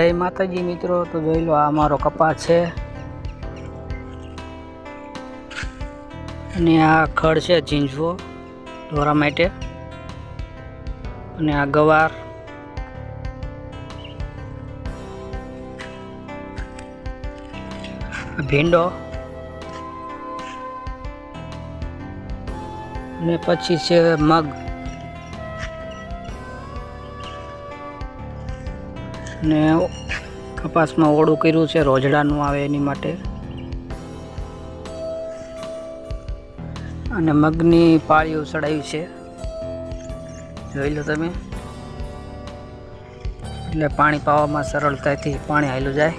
જય માતાજી મિત્રો, તો જોઈ લો આ અમારો કપા છે. અને આ ખડ છે ઝીંઝવો ઢોરા માટે. અને આ ગવાર. ભીંડો. અને પછી છે મગ. ને કપાસમાં ઓળું કર્યું છે, રોજડાનું આવે એની માટે. અને મગની પાળીઓ ચડાવી છે. જોઈ લો તમે. એટલે પાણી પાવામાં સરળતાથી પાણી હાલું જાય.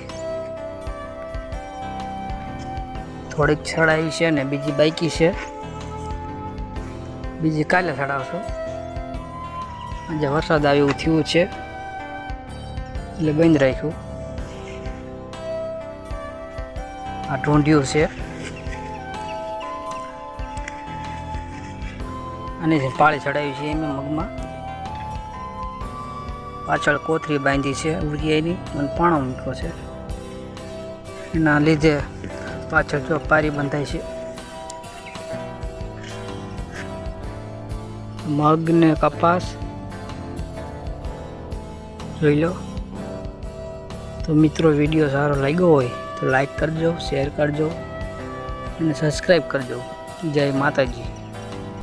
થોડીક ચડાવી છે ને બીજી બાકી છે. બીજી કાલે ચડાવશો આજે વરસાદ આવ્યું થયું છે. એટલે બંધ રાખ્યું. આ ઢોંઢિયું છે. અને જે પાળી ચડાવી છે એમ મગમાં. પાછળ કોથરી બાંધી છે ઉરિયાની અને પાણો મૂક્યો છે. એના લીધે પાછળ જો પારી બંધાય છે. મગ ને કપાસ. જોઈ લો. તો મિત્રો વીડિયો સારો લાગ્યો હોય તો લાઈક કરજો શેર કરજો અને સબસ્ક્રાઈબ કરજો. જય માતાજી.